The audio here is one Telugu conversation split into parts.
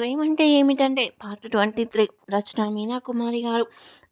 ప్రేమ అంటే ఏమిటంటే పార్ట్ ట్వంటీ త్రీ రచన మీనా కుమారి గారు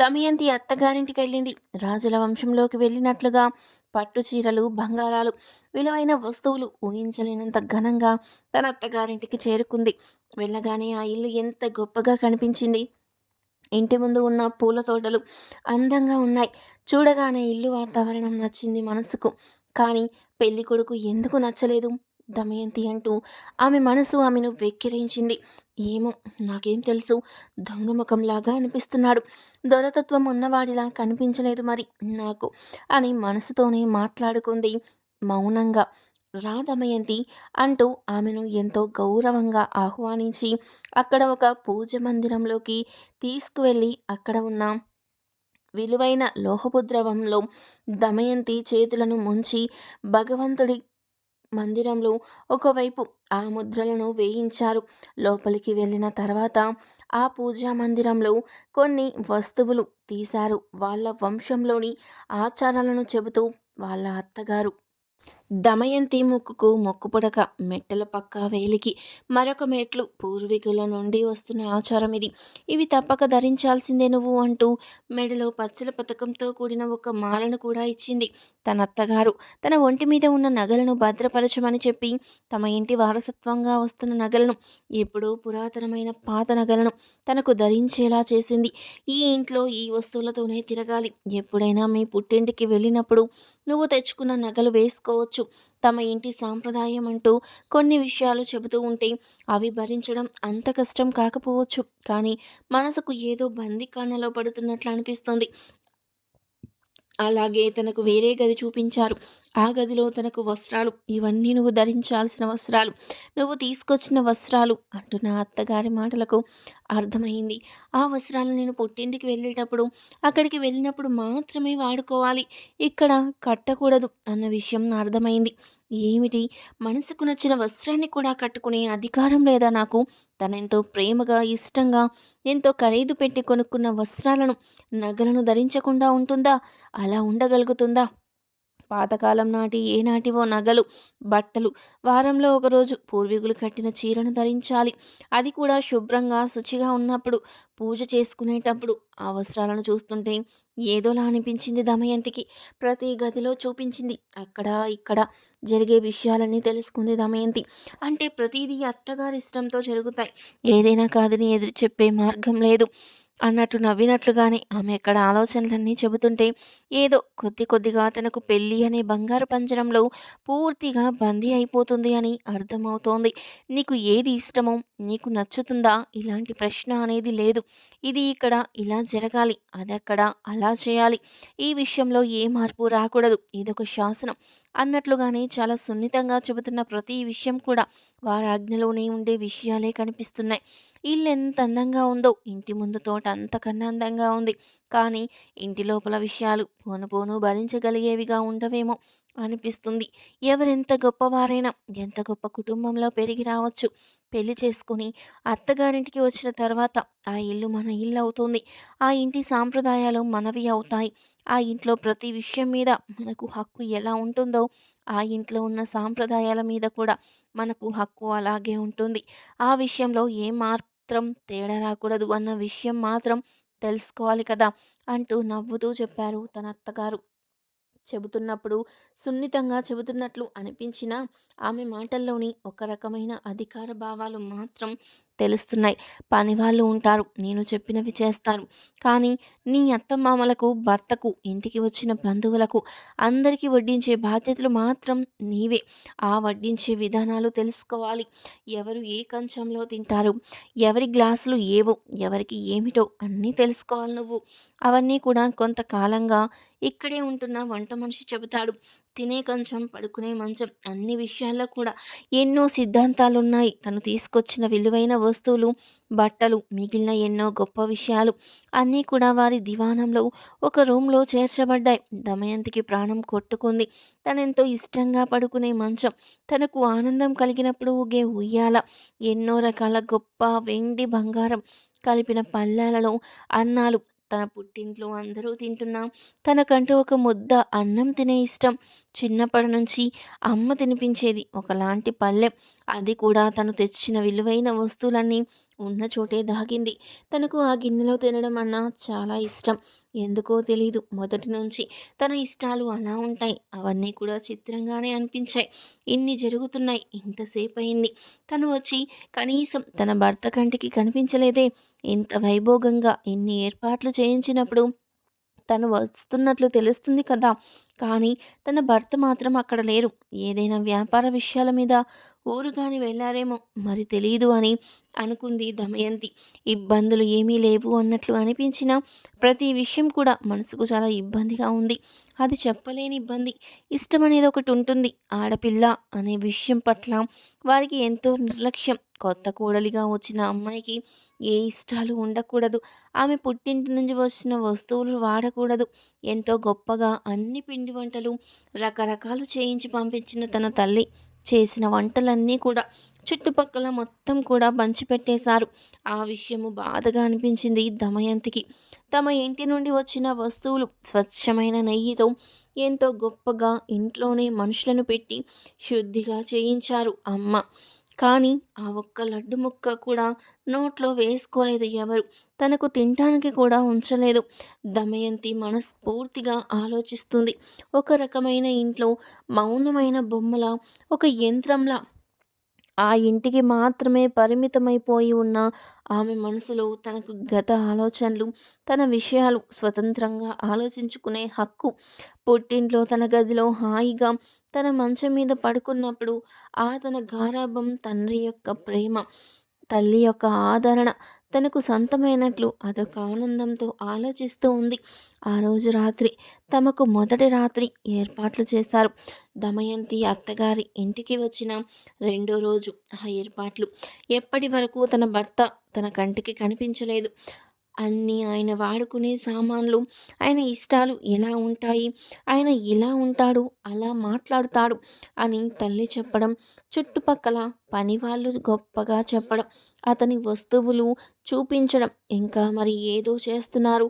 దమయంతి అత్తగారింటికి వెళ్ళింది రాజుల వంశంలోకి వెళ్ళినట్లుగా పట్టు చీరలు బంగారాలు విలువైన వస్తువులు ఊహించలేనంత ఘనంగా తన అత్తగారింటికి చేరుకుంది. వెళ్ళగానే ఆ ఇల్లు ఎంత గొప్పగా కనిపించింది. ఇంటి ముందు ఉన్న పూల తోటలు అందంగా ఉన్నాయి. చూడగానే ఇల్లు వాతావరణం నచ్చింది మనసుకు. కానీ పెళ్ళి కొడుకు ఎందుకు నచ్చలేదు? దమయంతి అంటూ ఆమె మనసు ఆమెను వెక్కిరించింది. ఏమో నాకేం తెలుసు. దొంగముఖంలాగా అనిపిస్తున్నాడు. దొరతత్వం ఉన్నవాడిలా కనిపించలేదు మరి నాకు అని మనసుతోనే మాట్లాడుకుంది మౌనంగా. రా దమయంతి అంటూ ఆమెను ఎంతో గౌరవంగా ఆహ్వానించి అక్కడ ఒక పూజ మందిరంలోకి తీసుకువెళ్ళి అక్కడ ఉన్న విలువైన లోహపుద్రవంలో దమయంతి చేతులను ముంచి భగవంతుడి మందిరంలో ఒకవైపు ఆ ముద్రలను వేయించారు. లోపలికి వెళ్ళిన తర్వాత ఆ పూజా మందిరంలో కొన్ని వస్తువులు తీశారు. వాళ్ళ వంశంలోని ఆచారాలను చెబుతూ వాళ్ళ అత్తగారు దమయంతి ముక్కుకు మొక్కుపుడక మెట్టల పక్క వేలికి మరొక మెట్లు పూర్వీకుల నుండి వస్తున్న ఆచారం ఇది. ఇవి తప్పక ధరించాల్సిందే నువ్వు అంటూ మెడలో పచ్చల పథకంతో కూడిన ఒక మాలను కూడా ఇచ్చింది. తన అత్తగారు తన ఒంటి మీద ఉన్న నగలను భద్రపరచమని చెప్పి తమ ఇంటి వారసత్వంగా వస్తున్న నగలను ఎప్పుడో పురాతనమైన పాత నగలను తనకు ధరించేలా చేసింది. ఈ ఇంట్లో ఈ వస్తువులతోనే తిరగాలి. ఎప్పుడైనా మీ పుట్టింటికి వెళ్ళినప్పుడు నువ్వు తెచ్చుకున్న నగలు వేసుకోవచ్చు. తమ ఇంటి సాంప్రదాయం అంటూ కొన్ని విషయాలు చెబుతూ ఉంటే అవి భరించడం అంత కష్టం కాకపోవచ్చు. కానీ మనసుకు ఏదో బందికానలో పడుతున్నట్లు అనిపిస్తుంది. అలాగే తనకు వేరే గది చూపించారు. ఆ గదిలో తనకు వస్త్రాలు ఇవన్నీ నువ్వు ధరించాల్సిన వస్త్రాలు నువ్వు తీసుకొచ్చిన వస్త్రాలు అంటున్న అత్తగారి మాటలకు అర్థమైంది. ఆ వస్త్రాలు నేను పుట్టింటికి వెళ్ళేటప్పుడు అక్కడికి వెళ్ళినప్పుడు మాత్రమే వాడుకోవాలి. ఇక్కడ కట్టకూడదు అన్న విషయం అర్థమైంది. ఏమిటి? మనసుకు నచ్చిన వస్త్రాన్ని కూడా కట్టుకునే అధికారం లేదా నాకు? తనెంతో ప్రేమగా ఇష్టంగా ఎంతో ఖరీదు పెట్టి కొనుక్కున్న వస్త్రాలను నగలను ధరించకుండా ఉంటుందా? అలా ఉండగలుగుతుందా? పాతకాలం నాటి ఏనాటివో నగలు బట్టలు. వారంలో ఒకరోజు పూర్వీకులు కట్టిన చీరను ధరించాలి. అది కూడా శుభ్రంగా శుచిగా ఉన్నప్పుడు పూజ చేసుకునేటప్పుడు. ఆ వస్త్రాలను చూస్తుంటే ఏదోలా అనిపించింది దమయంతికి. ప్రతి గదిలో చూపించింది అక్కడ ఇక్కడ జరిగే విషయాలన్నీ తెలుసుకుంది దమయంతి. అంటే ప్రతిదీ అత్తగారి ఇష్టంతో జరుగుతాయి. ఏదైనా కాదని ఎదురు చెప్పే మార్గం లేదు. అన్నట్టు నవ్వినట్లుగానే ఆమె ఎక్కడ ఆలోచనలన్నీ చెబుతుంటే ఏదో కొద్ది కొద్దిగా తనకు పెళ్ళి అనే బంగారు పంజరంలో పూర్తిగా బందీ అయిపోతుంది అని అర్థమవుతోంది. నీకు ఏది ఇష్టమో నీకు నచ్చుతుందా? ఇలాంటి ప్రశ్న అనేది లేదు. ఇది ఇక్కడ ఇలా జరగాలి అదక్కడ అలా చేయాలి. ఈ విషయంలో ఏ మార్పు రాకూడదు. ఇదొక శాసనం. అన్నట్లుగానే చాలా సున్నితంగా చెబుతున్న ప్రతి విషయం కూడా వారి ఆజ్ఞలోనే ఉండే విషయాలే కనిపిస్తున్నాయి. ఇల్లు ఎంత అందంగా ఉందో ఇంటి ముందు తోట అంతకన్నా అందంగా ఉంది. కానీ ఇంటి లోపల విషయాలు పోను పోను భరించగలిగేవిగా ఉండవేమో అనిపిస్తుంది. ఎవరెంత గొప్పవారైనా ఎంత గొప్ప కుటుంబంలో పెరిగి రావచ్చు. పెళ్ళి చేసుకుని అత్తగారింటికి వచ్చిన తర్వాత ఆ ఇల్లు మన ఇల్లు అవుతుంది. ఆ ఇంటి సాంప్రదాయాలు మనవి అవుతాయి. ఆ ఇంట్లో ప్రతి విషయం మీద మనకు హక్కు ఎలా ఉంటుందో ఆ ఇంట్లో ఉన్న సాంప్రదాయాల మీద కూడా మనకు హక్కు అలాగే ఉంటుంది. ఆ విషయంలో ఏ మాత్రం తేడా రాకూడదు అన్న విషయం మాత్రం తెలుసుకోవాలి కదా! అంటూ నవ్వుతూ చెప్పారు తన అత్తగారు. చెబుతున్నప్పుడు సున్నితంగా చెబుతున్నట్లు అనిపించినా ఆమె మాటల్లోని ఒక రకమైన అధికార భావాలు మాత్రం తెలుస్తున్నాయి. పనివాళ్ళు ఉంటారు. నేను చెప్పినవి చేస్తారు కానీ నీ అత్తమామలకు భర్తకు ఇంటికి వచ్చిన బంధువులకు అందరికీ వడ్డించే బాధ్యతలు మాత్రం నీవే. ఆ వడ్డించే విధానాలు తెలుసుకోవాలి. ఎవరు ఏ కంచంలో తింటారు? ఎవరి గ్లాసులు ఏవో? ఎవరికి ఏమిటో అన్నీ తెలుసుకోవాలి నువ్వు. అవన్నీ కూడా కొంతకాలంగా ఇక్కడే ఉంటున్న వంట మనిషి చెబుతాడు. తినే కంచం పడుకునే మంచం అన్ని విషయాల్లో కూడా ఎన్నో సిద్ధాంతాలు ఉన్నాయి తను తీసుకొచ్చిన విలువైన వస్తువులు బట్టలు మిగిలిన ఎన్నో గొప్ప విషయాలు అన్నీ కూడా వారి దివానంలో ఒక రూమ్లో చేర్చబడ్డాయి. దమయంతికి ప్రాణం కొట్టుకుంది. తనెంతో ఇష్టంగా పడుకునే మంచం తనకు ఆనందం కలిగినప్పుడు ఊగే ఉయ్యాల ఎన్నో రకాల గొప్ప వెండి బంగారం కలిపిన పళ్ళాలలో అన్నాలు తన పుట్టింట్లో అందరూ తింటున్నాం తనకంటూ ఒక ముద్ద అన్నం తినే ఇష్టం. చిన్నప్పటి నుంచి అమ్మ తినిపించేది ఒకలాంటి పళ్ళెం అది కూడా తను తెచ్చిన విలువైన వస్తువులన్నీ ఉన్న చోటే దాగింది. తనకు ఆ గిన్నెలో తినడం అన్న చాలా ఇష్టం. ఎందుకో తెలీదు. మొదటి నుంచి తన ఇష్టాలు అలా ఉంటాయి. అవన్నీ కూడా చిత్రంగానే అనిపించాయి. ఇన్ని జరుగుతున్నాయి. ఇంతసేపు అయింది తను వచ్చి కనీసం తన భర్త కంటికి కనిపించలేదే. ఇంత వైభోగంగా ఇన్ని ఏర్పాట్లు చేయించినప్పుడు తను వస్తున్నట్లు తెలుస్తుంది కదా. కానీ తన భర్త మాత్రం అక్కడ లేరు. ఏదైనా వ్యాపార విషయాల మీద ఊరు కానీ వెళ్ళారేమో మరి తెలియదు అని అనుకుంది దమయంతి. ఇబ్బందులు ఏమీ లేవు అన్నట్లు అనిపించిన ప్రతి విషయం కూడా మనసుకు చాలా ఇబ్బందిగా ఉంది. అది చెప్పలేని ఇబ్బంది. ఇష్టం అనేది ఒకటి ఉంటుంది. ఆడపిల్ల అనే విషయం పట్ల వారికి ఎంతో నిర్లక్ష్యం. కొత్త కోడలిగా వచ్చిన అమ్మాయికి ఏ ఇష్టాలు ఉండకూడదు. ఆమె పుట్టింటి నుంచి వచ్చిన వస్తువులు వాడకూడదు. ఎంతో గొప్పగా అన్ని పిండి వంటలు రకరకాలు చేయించి పంపించిన తన తల్లి చేసిన వంటలన్నీ కూడా చుట్టుపక్కల మొత్తం కూడా పంచిపెట్టేశారు. ఆ విషయము బాధగా అనిపించింది దమయంతికి. తమ ఇంటి నుండి వచ్చిన వస్తువులు స్వచ్ఛమైన నెయ్యితో ఎంతో గొప్పగా ఇంట్లోనే మనుషులను పెట్టి శుద్ధిగా చేయించారు అమ్మ. కానీ ఆ ఒక్క లడ్డు ముక్క కూడా నోట్లో వేసుకోలేదు ఎవరు. తనకు తినటానికి కూడా ఉంచలేదు. దమయంతి మనస్ఫూర్తిగా ఆలోచిస్తుంది. ఒక రకమైన ఇంట్లో మౌనమైన బొమ్మల ఒక యంత్రంలా ఆ ఇంటికి మాత్రమే పరిమితమైపోయి ఉన్న ఆమె మనసులో తనకు గత ఆలోచనలు తన విషయాలు స్వతంత్రంగా ఆలోచించుకునే హక్కు పుట్టింట్లో తన గదిలో హాయిగా తన మంచం మీద పడుకున్నప్పుడు ఆ తన గారాభం తండ్రి యొక్క ప్రేమ తల్లి యొక్క ఆదరణ తనకు సొంతమైనట్లు అదొక ఆనందంతో ఆలోచిస్తూ ఉంది. ఆ రోజు రాత్రి తమకు మొదటి రాత్రి ఏర్పాట్లు చేశారు. దమయంతి అత్తగారి ఇంటికి వచ్చిన రెండో రోజు ఆ ఏర్పాట్లు. ఎప్పటి వరకు తన భర్త తన కంటికి కనిపించలేదు. అన్నీ ఆయన వాడుకునే సామాన్లు ఆయన ఇష్టాలు ఎలా ఉంటాయి ఆయన ఇలా ఉంటాడు అలా మాట్లాడుతాడు అని తల్లి చెప్పడం చుట్టుపక్కల పని వాళ్ళు గొప్పగా చెప్పడం అతని వస్తువులు చూపించడం ఇంకా మరి ఏదో చేస్తున్నారు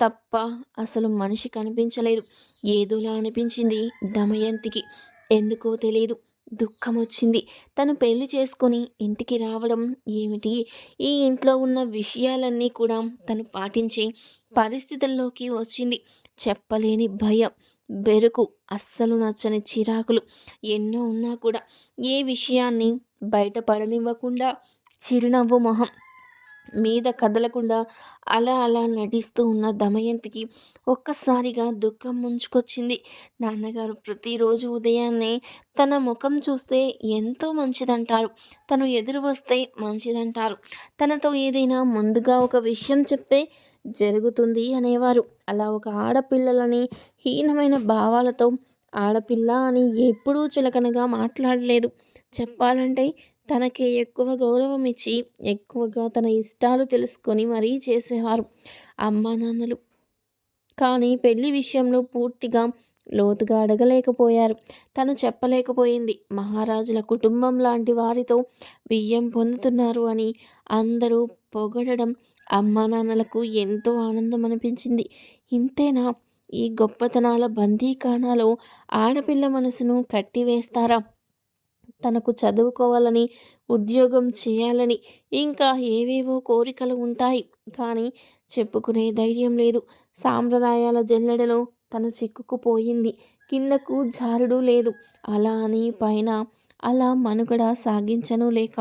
తప్ప అసలు మనిషి కనిపించలేదు. ఏదోలా అనిపించింది దమయంతికి. ఎందుకో తెలియదు దుఃఖం వచ్చింది తను పెళ్ళి చేసుకొని ఇంటికి రావడం ఏమిటి? ఈ ఇంట్లో ఉన్న విషయాలన్నీ కూడా తను పాటించే పరిస్థితుల్లోకి వచ్చింది. చెప్పలేని భయం బెరుకు అస్సలు నచ్చని చిరాకులు ఎన్నో ఉన్నా కూడా ఏ విషయాన్ని బయటపడనివ్వకుండా చిరునవ్వు మొహం మీద కదలకుండా అలా అలా నటిస్తూ ఉన్న దమయంతికి ఒక్కసారిగా దుఃఖం ముంచుకొచ్చింది. నాన్నగారు ప్రతిరోజు ఉదయాన్నే తన ముఖం చూస్తే ఎంతో మంచిదంటారు. తను ఎదురు వస్తే మంచిదంటారు. తనతో ఏదైనా ముందుగా ఒక విషయం చెప్తే జరుగుతుంది అనేవారు. అలా ఒక ఆడపిల్లలని హీనమైన భావాలతో ఆడపిల్ల అని ఎప్పుడూ చులకనగా మాట్లాడలేదు. చెప్పాలంటే తనకి ఎక్కువ గౌరవం ఇచ్చి ఎక్కువగా తన ఇష్టాలు తెలుసుకొని మరీ చేసేవారు అమ్మా నాన్నలు. కానీ పెళ్ళి విషయంలో పూర్తిగా లోతుగా అడగలేకపోయారు. తను చెప్పలేకపోయింది. మహారాజుల కుటుంబం లాంటి వారితో బియ్యం పొందుతున్నారు అని అందరూ పొగడడం అమ్మా నాన్నలకు ఎంతో ఆనందం అనిపించింది. ఇంతేనా? ఈ గొప్పతనాల బందీఖానాలో ఆడపిల్ల మనసును కట్టివేస్తారా? తనకు చదువుకోవాలని ఉద్యోగం చేయాలని ఇంకా ఏవేవో కోరికలు ఉంటాయి. కానీ చెప్పుకునే ధైర్యం లేదు. సాంప్రదాయాల జల్లెడలో తను చిక్కుకుపోయింది. కిందకు జారుడు లేదు. అలా అని పైన అలా మనుగడ సాగించను లేక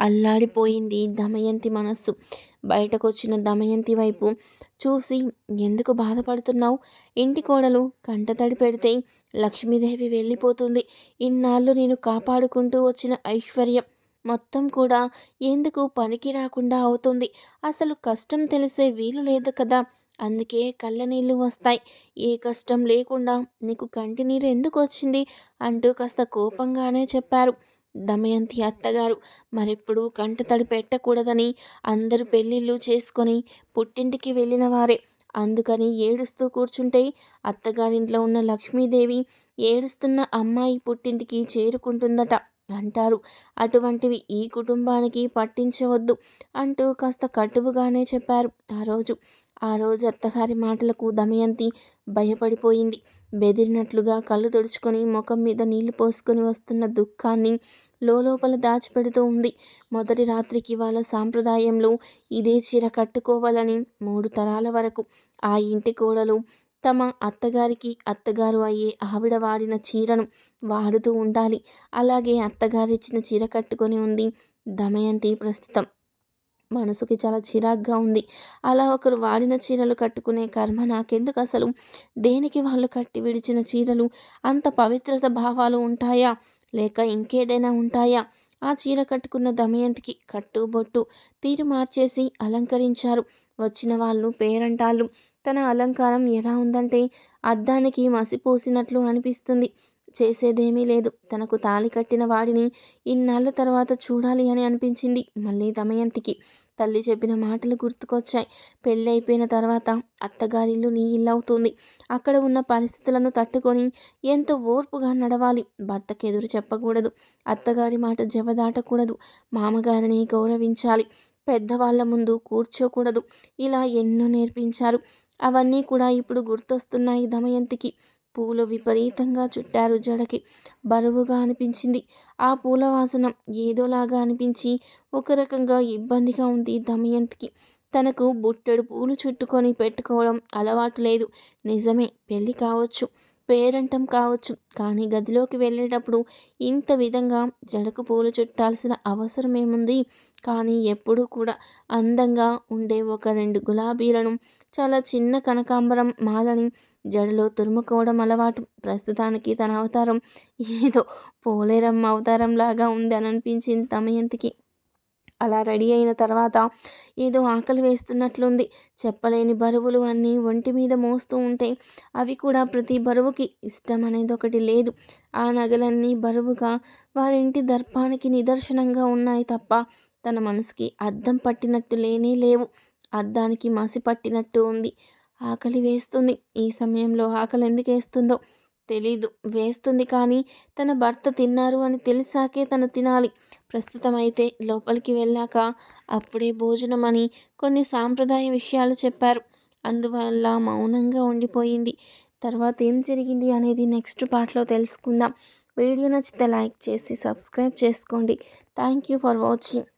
అల్లాడిపోయింది దమయంతి మనస్సు. బయటకొచ్చిన దమయంతి వైపు చూసి ఎందుకు బాధపడుతున్నావు? ఇంటి కోడలు కంటతడి పెడితే లక్ష్మీదేవి వెళ్ళిపోతుంది. ఇన్నాళ్ళు నేను కాపాడుకుంటూ వచ్చిన ఐశ్వర్యం మొత్తం కూడా ఎందుకు పనికి రాకుండా అవుతుంది? అసలు కష్టం తెలిసే వీలు లేదు కదా. అందుకే కళ్ళనీళ్ళు వస్తాయి. ఏ కష్టం లేకుండా నీకు కంటి నీరు ఎందుకు వచ్చింది? అంటూ కాస్త కోపంగానే చెప్పారు దమయంతి అత్తగారు. మరెప్పుడు కంట తడి పెట్టకూడదని అందరూ పెళ్ళిళ్ళు చేసుకొని పుట్టింటికి వెళ్ళిన వారే. అందుకని ఏడుస్తూ కూర్చుంటే అత్తగారింట్లో ఉన్న లక్ష్మీదేవి ఏడుస్తున్న అమ్మాయి పుట్టింటికి చేరుకుంటుందట. అంటారు అటువంటివి ఈ కుటుంబానికి పట్టించవద్దు అంటూ కాస్త కటువుగానే చెప్పారు. ఆ రోజు ఆ రోజు అత్తగారి మాటలకు దమయంతి భయపడిపోయింది. బెదిరినట్లుగా కళ్ళు తుడుచుకొని ముఖం మీద నీళ్ళు పోసుకొని వస్తున్న దుఃఖాన్ని లోపల దాచిపెడుతూ ఉంది. మొదటి రాత్రికి వాళ్ళ సాంప్రదాయంలో ఇదే చీర కట్టుకోవాలని మూడు తరాల వరకు ఆ ఇంటి కోడలు తమ అత్తగారికి అత్తగారు అయ్యే ఆవిడ వాడిన చీరను వాడుతూ ఉండాలి. అలాగే అత్తగారిచ్చిన చీర కట్టుకొని ఉంది దమయంతి ప్రస్తుతం. మనసుకి చాలా చిరాగ్గా ఉంది. అలా ఒకరు వాడిన చీరలు కట్టుకునే కర్మ నాకెందుకు అసలు? దేనికి వాళ్ళు కట్టి విడిచిన చీరలు? అంత పవిత్రత భావాలు ఉంటాయా? లేక ఇంకేదైనా ఉంటాయా? ఆ చీర కట్టుకున్న దమయంతికి కట్టు బొట్టు తీరు మార్చేసి అలంకరించారు. వచ్చిన వాళ్ళు పేరంటాళ్ళు. తన అలంకారం ఎలా ఉందంటే అద్దానికి మసిపోసినట్లు అనిపిస్తుంది. చేసేదేమీ లేదు. తనకు తాలి కట్టిన వాడిని ఇన్నాళ్ళ తర్వాత చూడాలి అని అనిపించింది మళ్ళీ దమయంతికి. తల్లి చెప్పిన మాటలు గుర్తుకొచ్చాయి. పెళ్ళి అయిపోయిన తర్వాత అత్తగారిల్లు నీ ఇల్లు అవుతుంది అక్కడ ఉన్న పరిస్థితులను తట్టుకొని ఎంతో ఓర్పుగా నడవాలి. భర్తకు ఎదురు చెప్పకూడదు. అత్తగారి మాట జవదాటకూడదు. మామగారిని గౌరవించాలి. పెద్దవాళ్ళ ముందు కూర్చోకూడదు. ఇలా ఎన్నో నేర్పించారు. అవన్నీ కూడా ఇప్పుడు గుర్తొస్తున్నాయి దమయంతికి. పూలు విపరీతంగా చుట్టారు జడకి. బరువుగా అనిపించింది. ఆ పూల వాసన ఏదోలాగా అనిపించి ఒక రకంగా ఇబ్బందిగా ఉంది దమయంతికి. తనకు బుట్టెడు పూలు చుట్టుకొని పెట్టుకోవడం అలవాటు లేదు. నిజమే పెళ్ళి కావచ్చు పేరంటం కావచ్చు కానీ గదిలోకి వెళ్ళేటప్పుడు ఇంత విధంగా జడకు పూలు చుట్టాల్సిన అవసరం ఏముంది కానీ ఎప్పుడూ కూడా అందంగా ఉండే ఒక రెండు గులాబీలను చాలా చిన్న కనకాంబరం మాలని జడలో తురుముకోవడం అలవాటు. ప్రస్తుతానికి తన అవతారం ఏదో పోలేరమ్మ అవతారం లాగా ఉంది అని అనిపించింది దమయంతికి అలా రెడీ అయిన తర్వాత ఏదో ఆకలి వేస్తున్నట్లుంది. చెప్పలేని బరువులు అన్నీ ఒంటి మీద మోస్తూ ఉంటే అవి కూడా ప్రతి బరువుకి ఇష్టం అనేది ఒకటి లేదు. ఆ నగలన్నీ బరువుగా వారింటి దర్పానికి నిదర్శనంగా ఉన్నాయి తప్ప తన మనసుకి అద్దం పట్టినట్టు లేనే లేవు. అద్దానికి మసి పట్టినట్టు ఉంది. ఆకలి వేస్తుంది. ఈ సమయంలో ఆకలి ఎందుకు వేస్తుందో తెలీదు. వేస్తుంది కానీ తన భర్త తిన్నారు అని తెలిసాకే తను తినాలి. ప్రస్తుతం అయితే లోపలికి వెళ్ళాక అప్పుడే భోజనం అని కొన్ని సాంప్రదాయ విషయాలు చెప్పారు. అందువల్ల మౌనంగా ఉండిపోయింది. తర్వాత ఏం జరిగింది అనేది నెక్స్ట్ పార్ట్లో తెలుసుకుందాం. వీడియో నచ్చితే లైక్ చేసి సబ్స్క్రైబ్ చేసుకోండి. Thank you for watching.